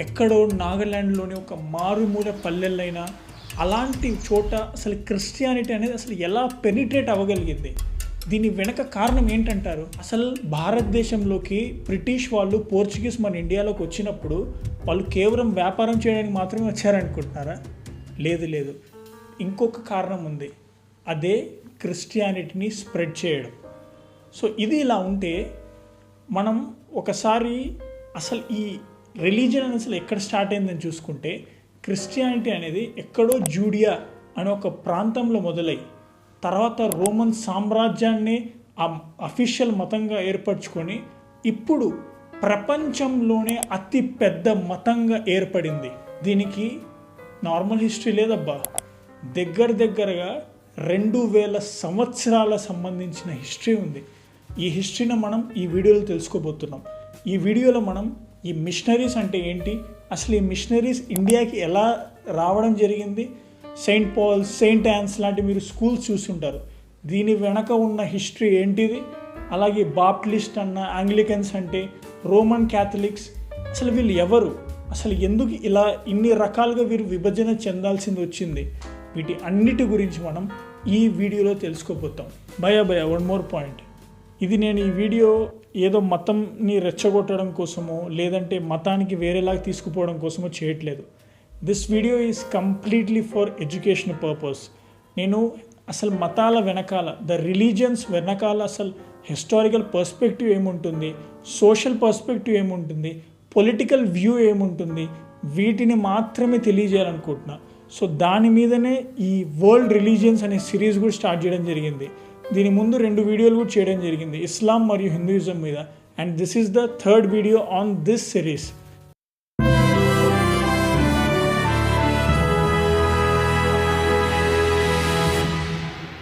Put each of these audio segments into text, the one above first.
ఎక్కడో నాగాల్యాండ్లోని ఒక మారుమూల పల్లెలైనా అలాంటి చోట అసలు క్రిస్టియానిటీ అనేది అసలు ఎలా పెనిట్రేట్ అవ్వగలిగింది? దీని వెనక కారణం ఏంటంటారు? అసలు భారతదేశంలోకి బ్రిటిష్ వాళ్ళు పోర్చుగీస్ మన ఇండియాలోకి వచ్చినప్పుడు వాళ్ళు కేవలం వ్యాపారం చేయడానికి మాత్రమే వచ్చారనుకుంటున్నారా? లేదు లేదు. ఇంకొక కారణం ఉంది. అదే క్రిస్టియానిటీని స్ప్రెడ్ చేయడం. సో ఇది ఇలా ఉంటే మనం ఒకసారి అసలు ఈ రిలీజియన్ అనేది అసలు ఎక్కడ స్టార్ట్ అయిందని చూసుకుంటే క్రిస్టియానిటీ అనేది ఎక్కడో జూడియా అనే ఒక ప్రాంతంలో మొదలై తర్వాత రోమన్ సామ్రాజ్యాన్ని ఆ అఫీషియల్ మతంగా ఏర్పరచుకొని ఇప్పుడు ప్రపంచంలోనే అతి పెద్ద మతంగా ఏర్పడింది. దీనికి నార్మల్ హిస్టరీ లేదబ్బా. దగ్గర దగ్గరగా రెండు వేల సంవత్సరాల సంబంధించిన హిస్టరీ ఉంది. ఈ హిస్టరీని మనం ఈ వీడియోలో తెలుసుకోబోతున్నాం. ఈ వీడియోలో మనం ఈ మిషనరీస్ అంటే ఏంటి? అసలు ఈ మిషనరీస్ ఇండియాకి ఎలా రావడం జరిగింది? సెయింట్ పాల్ సెయింట్ యాన్స్ లాంటి మీరు స్కూల్స్ చూస్తుంటారు దీని వెనక ఉన్న హిస్టరీ ఏంటిది? అలాగే బాప్టిస్ట్ అన్న ఆంగ్లికన్స్ అంటే రోమన్ క్యాథలిక్స్ అసలు వీళ్ళు ఎవరు? అసలు ఎందుకు ఇలా ఇన్ని రకాలుగా వీరు విభజన చెందాల్సింది వచ్చింది? వీటి అన్నిటి గురించి మనం ఈ వీడియోలో తెలుసుకోబోతాం. భయ భయ వన్ మోర్ పాయింట్ ఇది నేను ఈ వీడియో ఏదో మతంని రెచ్చగొట్టడం కోసమో లేదంటే మతానికి వేరేలాగా తీసుకుపోవడం కోసమో చేయట్లేదు. This video is completely for education purpose నేను అసలు మతాల వెనకాల ద రిలీజియన్స్ వెనకాల అసలు హిస్టారికల్ పర్స్పెక్టివ్ ఏముంటుంది సోషల్ పర్స్పెక్టివ్ ఏముంటుంది పొలిటికల్ వ్యూ ఏముంటుంది వీటిని మాత్రమే తెలియజేయాలనుకుంటున్నా. సో దాని మీదనే ఈ వరల్డ్ రిలీజియన్స్ అనే సిరీస్ కూడా స్టార్ట్ చేయడం జరిగింది. దీని ముందు రెండు వీడియోలు కూడా చేయడం జరిగింది. ఇస్లాం మరియు హిందూయిజం మీద. And this is the third video on this series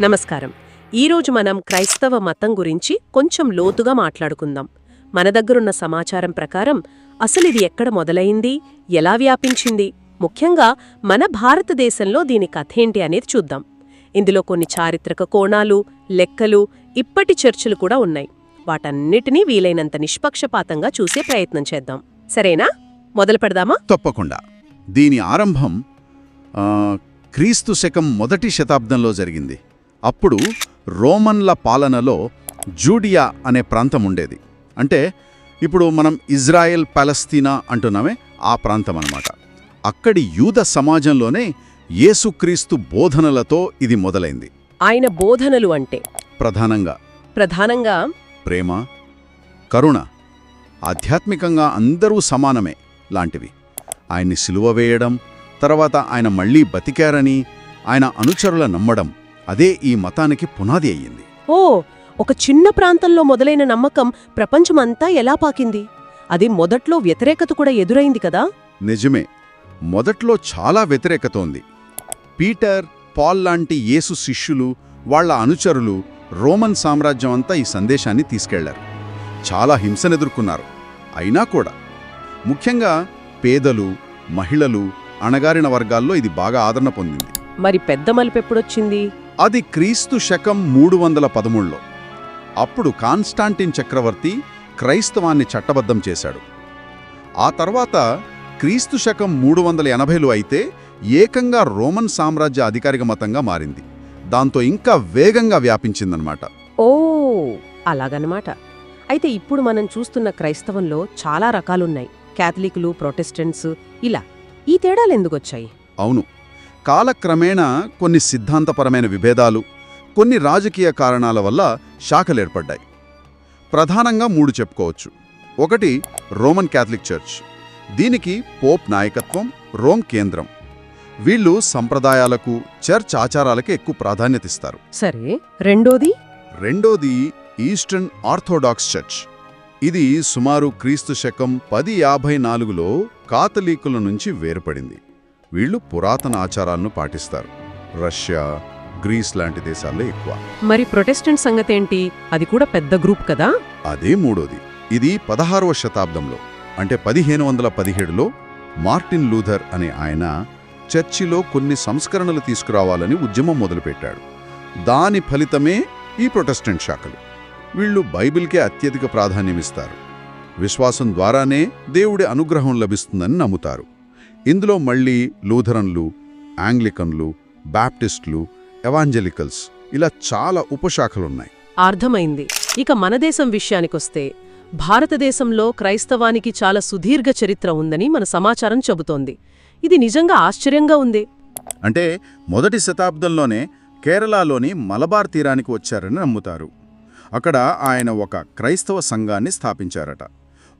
నమస్కారం. ఈరోజు మనం క్రైస్తవ మతం గురించి కొంచెం లోతుగా మాట్లాడుకుందాం. మన దగ్గరున్న సమాచారం ప్రకారం అసలు ఇది ఎక్కడ మొదలైంది? ఎలా వ్యాపించింది? ముఖ్యంగా మన భారతదేశంలో దీని కథేంటి అనేది చూద్దాం. ఇందులో కొన్ని చారిత్రక కోణాలు లెక్కలు ఇప్పటి చర్చలు కూడా ఉన్నాయి. వాటన్నిటినీ వీలైనంత నిష్పక్షపాతంగా చూసే ప్రయత్నం చేద్దాం. సరేనా? మొదలు పెడదామా? తప్పకుండా. దీని ఆరంభం క్రీస్తు శకం మొదటి శతాబ్దంలో జరిగింది. అప్పుడు రోమన్ల పాలనలో జూడియా అనే ప్రాంతం ఉండేది. అంటే ఇప్పుడు మనం ఇజ్రాయెల్ పాలస్తీనా అంటున్నామే ఆ ప్రాంతం అన్నమాట. అక్కడి యూద సమాజంలోనే యేసుక్రీస్తు బోధనలతో ఇది మొదలైంది. ఆయన బోధనలు అంటే? ప్రధానంగా. ప్రధానంగా? ప్రేమ కరుణ ఆధ్యాత్మికంగా అందరూ సమానమే లాంటివి. ఆయన్ని సిలువ వేయడం తర్వాత ఆయన మళ్ళీ బతికారని ఆయన అనుచరుల నమ్మడం అదే ఈ మతానికి పునాది అయ్యింది. ఓ ఒక చిన్న ప్రాంతంలో మొదలైన నమ్మకం ప్రపంచమంతా ఎలా పాకింది? అది మొదట్లో వ్యతిరేకత కూడా ఎదురైంది కదా? నిజమే. మొదట్లో చాలా వ్యతిరేకత ఉంది. పీటర్ పాల్ లాంటి యేసు శిష్యులు వాళ్ళ అనుచరులు రోమన్ సామ్రాజ్యం అంతా ఈ సందేశాన్ని తీసుకెళ్ళారు. చాలా హింసనెదుర్కొన్నారు అయినా కూడా ముఖ్యంగా పేదలు మహిళలు అణగారిన వర్గాల్లో ఇది బాగా ఆదరణ పొందింది. మరి పెద్ద మలుపెప్పుడొచ్చింది అది క్రీస్తు శకం మూడు వందల పదమూడులో. అప్పుడు కాన్స్టాంటిన్ చక్రవర్తి క్రైస్తవాన్ని చట్టబద్ధం చేశాడు. ఆ తర్వాత క్రీస్తు శకం మూడు వందల ఎనభైలో అయితే ఏకంగా రోమన్ సామ్రాజ్య అధికారిక మతంగా మారింది. దాంతో ఇంకా వేగంగా వ్యాపించిందనమాట ఓ అలాగనమాట అయితే ఇప్పుడు మనం చూస్తున్న క్రైస్తవంలో చాలా రకాలున్నాయి. క్యాథలికులు ప్రొటెస్టెంట్స్ ఇలా. ఈ తేడాలు ఎందుకొచ్చాయి? అవును. కాలక్రమేణా కొన్ని సిద్ధాంతపరమైన విభేదాలు కొన్ని రాజకీయ కారణాల వల్ల శాఖలేర్పడ్డాయి ప్రధానంగా మూడు చెప్పుకోవచ్చు. ఒకటి రోమన్ క్యాథలిక్ చర్చ్. దీనికి పోప్ నాయకత్వం రోమ్ కేంద్రం. వీళ్ళు సంప్రదాయాలకు చర్చ్ ఆచారాలకి ఎక్కువ ప్రాధాన్యతిస్తారు. సరే రెండోది? రెండోది ఈస్టర్న్ ఆర్థోడాక్స్ చర్చ్. ఇది సుమారు క్రీస్తు శకం పది యాభై నాలుగులో కాథలికుల నుంచి వేరుపడింది. వీళ్ళు పురాతన ఆచారాలను పాటిస్తారు. రష్యా గ్రీస్ లాంటి దేశాల్లో ఎక్కువ. మరి ప్రొటెస్టెంట్ సంగతేంటి? అది కూడా పెద్ద గ్రూప్ కదా? అదే మూడోది. ఇది పదహారవ శతాబ్దంలో అంటే పదిహేను వందల పదిహేడులో మార్టిన్ లూథర్ అనే ఆయన చర్చిలో కొన్ని సంస్కరణలు తీసుకురావాలని ఉద్యమం మొదలుపెట్టాడు. దాని ఫలితమే ఈ ప్రొటెస్టెంట్ శాఖలు. వీళ్ళు బైబిల్కే అత్యధిక ప్రాధాన్యమిస్తారు. విశ్వాసం ద్వారానే దేవుడి అనుగ్రహం లభిస్తుందని నమ్ముతారు. ఇందులో మళ్ళీ లూథరన్లు ఆంగ్లికన్లు బ్యాప్టిస్టులు ఎవాంజలికల్స్ ఇలా చాలా ఉపశాఖలున్నాయి. అర్థమైంది. ఇక మన దేశం విషయానికొస్తే భారతదేశంలో క్రైస్తవానికి చాలా సుదీర్ఘ చరిత్ర ఉందని మన సమాచారం చెబుతోంది. ఇది నిజంగా ఆశ్చర్యంగా ఉంది. అంటే మొదటి శతాబ్దంలోనే కేరళలోని మలబార్ తీరానికి వచ్చారని నమ్ముతారు. అక్కడ ఆయన ఒక క్రైస్తవ సంఘాన్ని స్థాపించారట.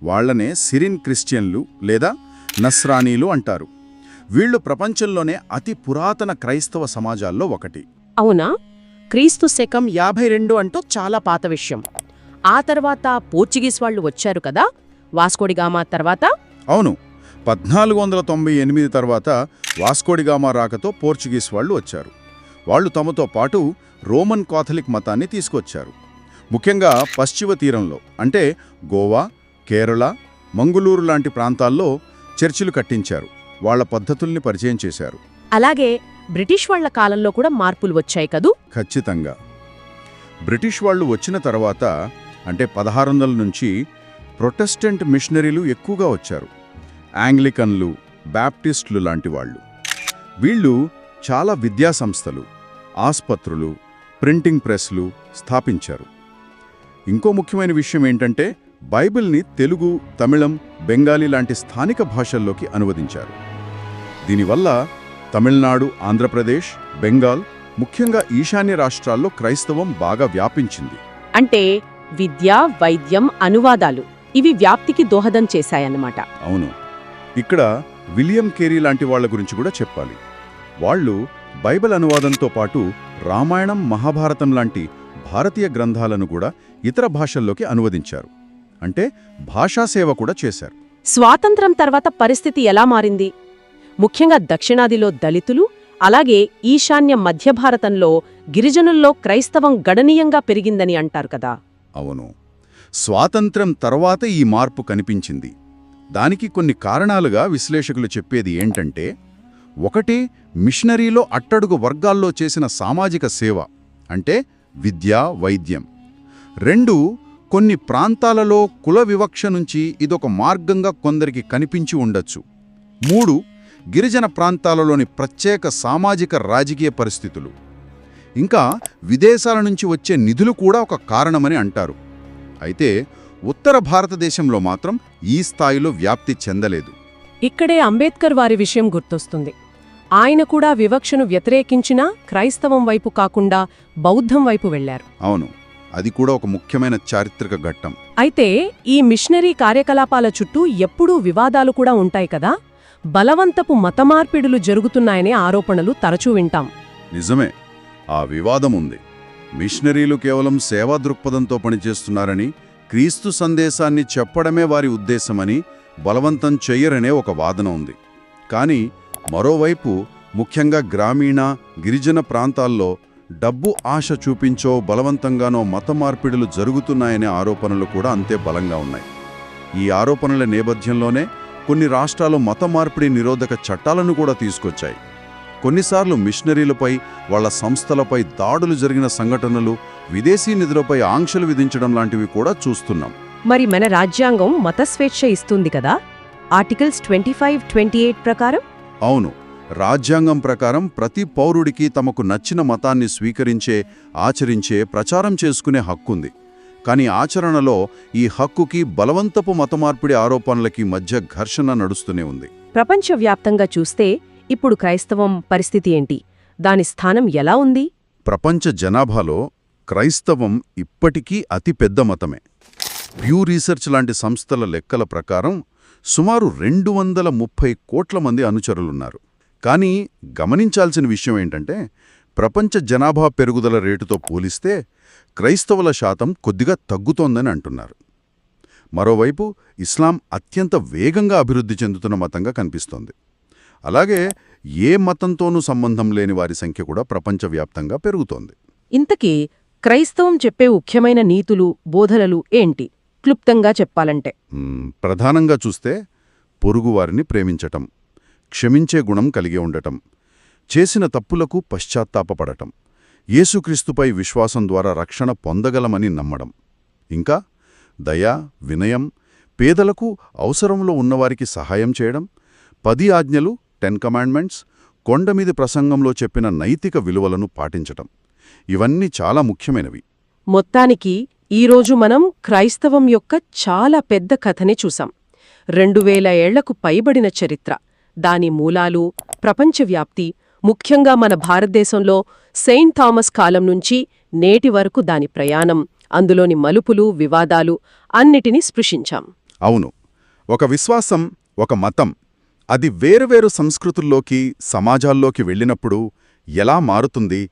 వాళ్ళనే సిరిన్ క్రిస్టియన్లు లేదా నస్రానీలు అంటారు. వీళ్ళు ప్రపంచంలోనే అతి పురాతన క్రైస్తవ సమాజాల్లో ఒకటి. అవునా? క్రీస్తు శకం యాభై రెండు అంటూ చాలా పాత విషయం. ఆ తర్వాత పోర్చుగీస్ వాళ్ళు వచ్చారు కదా? వాస్కోడిగామా తర్వాత? అవును. పద్నాలుగు వందల తొంభై ఎనిమిది తర్వాత వాస్కోడిగామా రాకతో పోర్చుగీస్ వాళ్ళు వచ్చారు. వాళ్ళు తమతో పాటు రోమన్ కాథలిక్ మతాన్ని తీసుకొచ్చారు. ముఖ్యంగా పశ్చిమ తీరంలో అంటే గోవా కేరళ మంగుళూరు లాంటి ప్రాంతాల్లో చర్చిలు కట్టించారు. వాళ్ళ పద్ధతుల్ని పరిచయం చేశారు. అలాగే బ్రిటిష్ వాళ్ళ కాలంలో కూడా మార్పులు వచ్చాయి కదూ? ఖచ్చితంగా. బ్రిటిష్ వాళ్ళు వచ్చిన తర్వాత అంటే పదహారు వందల నుంచి ప్రొటెస్టెంట్ మిషనరీలు ఎక్కువగా వచ్చారు. ఆంగ్లికన్లు బ్యాప్టిస్టులు లాంటి వాళ్ళు. వీళ్ళు చాలా విద్యా సంస్థలు ఆస్పత్రులు ప్రింటింగ్ ప్రెస్లు స్థాపించారు. ఇంకో ముఖ్యమైన విషయం ఏంటంటే బైబిల్ని తెలుగు తమిళం బెంగాలీ లాంటి స్థానిక భాషల్లోకి అనువదించారు. దీనివల్ల తమిళనాడు ఆంధ్రప్రదేశ్ బెంగాల్ ముఖ్యంగా ఈశాన్య రాష్ట్రాల్లో క్రైస్తవం బాగా వ్యాపించింది. అంటే విద్య వైద్యం అనువాదాలు ఇవి వ్యాప్తికి దోహదం చేశాయన్నమాట. అవును. ఇక్కడ విలియం కేరీ లాంటి వాళ్ళ గురించి కూడా చెప్పాలి. వాళ్ళు బైబిల్ అనువాదంతో పాటు రామాయణం మహాభారతం లాంటి భారతీయ గ్రంథాలను కూడా ఇతర భాషల్లోకి అనువదించారు. అంటే భాషాసేవ కూడా చేశారు. స్వాతంత్రం తర్వాత పరిస్థితి ఎలా మారింది? ముఖ్యంగా దక్షిణాదిలో దళితులు అలాగే ఈశాన్య మధ్య భారతంలో గిరిజనుల్లో క్రైస్తవం గణనీయంగా పెరిగిందని అంటారు కదా. అవును. స్వాతంత్ర్యం తర్వాత ఈ మార్పు కనిపించింది. దానికి కొన్ని కారణాలుగా విశ్లేషకులు చెప్పేది ఏంటంటే ఒకటి మిషనరీలో అట్టడుగు వర్గాల్లో చేసిన సామాజిక సేవ అంటే విద్య వైద్యం. రెండు కొన్ని ప్రాంతాలలో కుల వివక్ష నుంచి ఇదొక మార్గంగా కొందరికి కనిపించి ఉండొచ్చు. మూడు గిరిజన ప్రాంతాలలోని ప్రత్యేక సామాజిక రాజకీయ పరిస్థితులు. ఇంకా విదేశాల నుంచి వచ్చే నిధులు కూడా ఒక కారణమని అంటారు. అయితే ఉత్తర భారతదేశంలో మాత్రం ఈ స్థాయిలో వ్యాప్తి చెందలేదు. ఇక్కడే అంబేద్కర్ వారి విషయం గుర్తొస్తుంది. ఆయన కూడా వివక్షను వ్యతిరేకించినా క్రైస్తవం వైపు కాకుండా బౌద్ధం వైపు వెళ్ళారు అవును అది కూడా ఒక ముఖ్యమైన చారిత్రక ఘట్టం. అయితే ఈ మిషనరీ కార్యకలాపాల చుట్టూ ఎప్పుడూ వివాదాలు కూడా ఉంటాయి కదా? బలవంతపు మతమార్పిడులు జరుగుతున్నాయనే ఆరోపణలు తరచూ వింటాం. నిజమే ఆ వివాదం ఉంది. మిషనరీలు కేవలం సేవా దృక్పథంతో పనిచేస్తున్నారని క్రీస్తు సందేశాన్ని చెప్పడమే వారి ఉద్దేశమని బలవంతం చెయ్యరనే ఒక వాదన ఉంది. కానీ మరోవైపు ముఖ్యంగా గ్రామీణ గిరిజన ప్రాంతాల్లో డబ్బు ఆశ చూపించో బలవంతంగానో మత మార్పిడులు జరుగుతున్నాయనే ఆరోపణలు కూడా అంతే బలంగా ఉన్నాయి. ఈ ఆరోపణల నేపథ్యంలోనే కొన్ని రాష్ట్రాలు మత మార్పిడి నిరోధక చట్టాలను కూడా తీసుకొచ్చాయి. కొన్నిసార్లు మిషనరీలపై వాళ్ళ సంస్థలపై దాడులు జరిగిన సంఘటనలు విదేశీ నిధులపై ఆంక్షలు విధించడం లాంటివి కూడా చూస్తున్నాం. మరి మన రాజ్యాంగం మతస్వేచ్ఛ ఇస్తుంది కదా? Articles twenty five twenty eight ప్రకారం? అవును. రాజ్యాంగం ప్రకారం ప్రతి పౌరుడికి తమకు నచ్చిన మతాన్ని స్వీకరించే ఆచరించే ప్రచారం చేసుకునే హక్కుంది. కానీ ఆచరణలో ఈ హక్కుకి బలవంతపు మతమార్పిడి ఆరోపణలకి మధ్య ఘర్షణ నడుస్తూనే ఉంది. ప్రపంచవ్యాప్తంగా చూస్తే ఇప్పుడు క్రైస్తవం పరిస్థితి ఏంటి? దాని స్థానం ఎలా ఉంది? ప్రపంచ జనాభాలో క్రైస్తవం ఇప్పటికీ అతిపెద్ద మతమే. ప్యూ రీసెర్చ్ లాంటి సంస్థల లెక్కల ప్రకారం సుమారు రెండు వందల ముప్పై కోట్ల మంది అనుచరులున్నారు. కానీ గమనించాల్సిన విషయం ఏంటంటే ప్రపంచ జనాభా పెరుగుదల రేటుతో పోలిస్తే క్రైస్తవుల శాతం కొద్దిగా తగ్గుతోందని అంటున్నారు. మరోవైపు ఇస్లాం అత్యంత వేగంగా అభివృద్ధి చెందుతున్న మతంగా కనిపిస్తోంది. అలాగే ఏ మతంతోనూ సంబంధం లేని వారి సంఖ్య కూడా ప్రపంచవ్యాప్తంగా పెరుగుతోంది. ఇంతకీ క్రైస్తవం చెప్పే ముఖ్యమైన నీతులు బోధనలు ఏంటి? క్లుప్తంగా చెప్పాలంటే. ప్రధానంగా చూస్తే పొరుగువారిని ప్రేమించటం క్షమించే గుణం కలిగి ఉండటం చేసిన తప్పులకు పశ్చాత్తాపపడటం యేసుక్రీస్తుపై విశ్వాసం ద్వారా రక్షణ పొందగలమని నమ్మడం ఇంకా దయ వినయం పేదలకు అవసరంలో ఉన్నవారికి సహాయం చేయడం పది ఆజ్ఞలు టెన్ కమాండ్మెంట్స్ కొండమీది ప్రసంగంలో చెప్పిన నైతిక విలువలను పాటించటం. ఇవన్నీ చాలా ముఖ్యమైనవి. మొత్తానికి ఈరోజు మనం క్రైస్తవం యొక్క చాలా పెద్ద కథని చూసాం రెండు వేల ఏళ్ళకు పైబడిన చరిత్ర దాని మూలాలు ప్రపంచవ్యాప్తి ముఖ్యంగా మన భారతదేశంలో సెయింట్ థామస్ కాలం నుంచి నేటి వరకు దాని ప్రయాణం అందులోని మలుపులు వివాదాలు అన్నిటినీ స్పృశించాం. అవును. ఒక విశ్వాసం ఒక మతం అది వేరువేరు సంస్కృతుల్లోకి సమాజాల్లోకి వెళ్ళినప్పుడు ఎలా మారుతుంది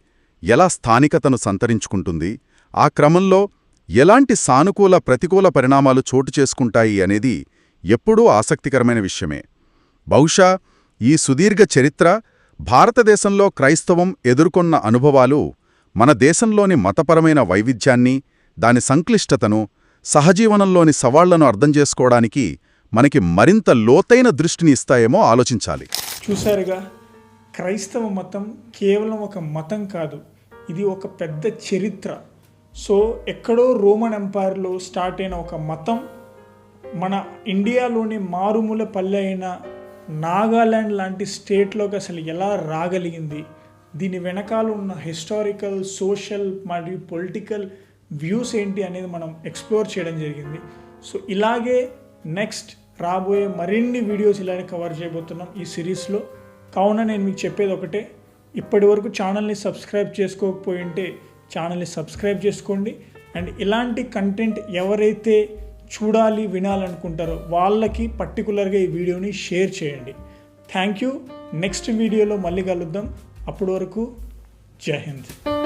ఎలా స్థానికతను సంతరించుకుంటుంది ఆ క్రమంలో ఎలాంటి సానుకూల ప్రతికూల పరిణామాలు చోటు చేసుకుంటాయి అనేది ఎప్పుడూ ఆసక్తికరమైన విషయమే. బహుశా ఈ సుదీర్ఘ చరిత్ర భారతదేశంలో క్రైస్తవం ఎదుర్కొన్న అనుభవాలు మన దేశంలోని మతపరమైన వైవిధ్యాన్ని దాని సంక్లిష్టతను సహజీవనంలోని సవాళ్ళను అర్థం చేసుకోవడానికి మనకి మరింత లోతైన దృష్టిని ఇస్తాయేమో ఆలోచించాలి. చూశారుగా క్రైస్తవ మతం కేవలం ఒక మతం కాదు ఇది ఒక పెద్ద చరిత్ర. సో ఎక్కడో రోమన్ ఎంపైర్లో స్టార్ట్ అయిన ఒక మతం మన ఇండియాలోని మారుమూల పల్లె అయిన నాగాల్యాండ్ లాంటి స్టేట్లోకి అసలు ఎలా రాగలిగింది? దీని వెనకాల ఉన్న హిస్టారికల్ సోషల్ మరియు పొలిటికల్ వ్యూస్ ఏంటి అనేది మనం ఎక్స్ప్లోర్ చేయడం జరిగింది. సో ఇలాగే నెక్స్ట్ రాబోయే మరిన్ని వీడియోస్ ఇలానే కవర్ చేయబోతున్నాం ఈ సిరీస్లో కావున నేను మీకు చెప్పేది ఒకటే ఇప్పటి వరకు ఛానల్ని సబ్స్క్రైబ్ చేసుకోకపోయి ఉంటే ఛానల్ని సబ్స్క్రైబ్ చేసుకోండి. అండ్ ఇలాంటి కంటెంట్ ఎవరైతే చూడాలి వినాలనుకుంటారో వాళ్ళకి పర్టికులర్గా ఈ వీడియోని షేర్ చేయండి. థ్యాంక్ యూ నెక్స్ట్ వీడియోలో మళ్ళీ కలుద్దాం. అప్పటి వరకు జై హింద్.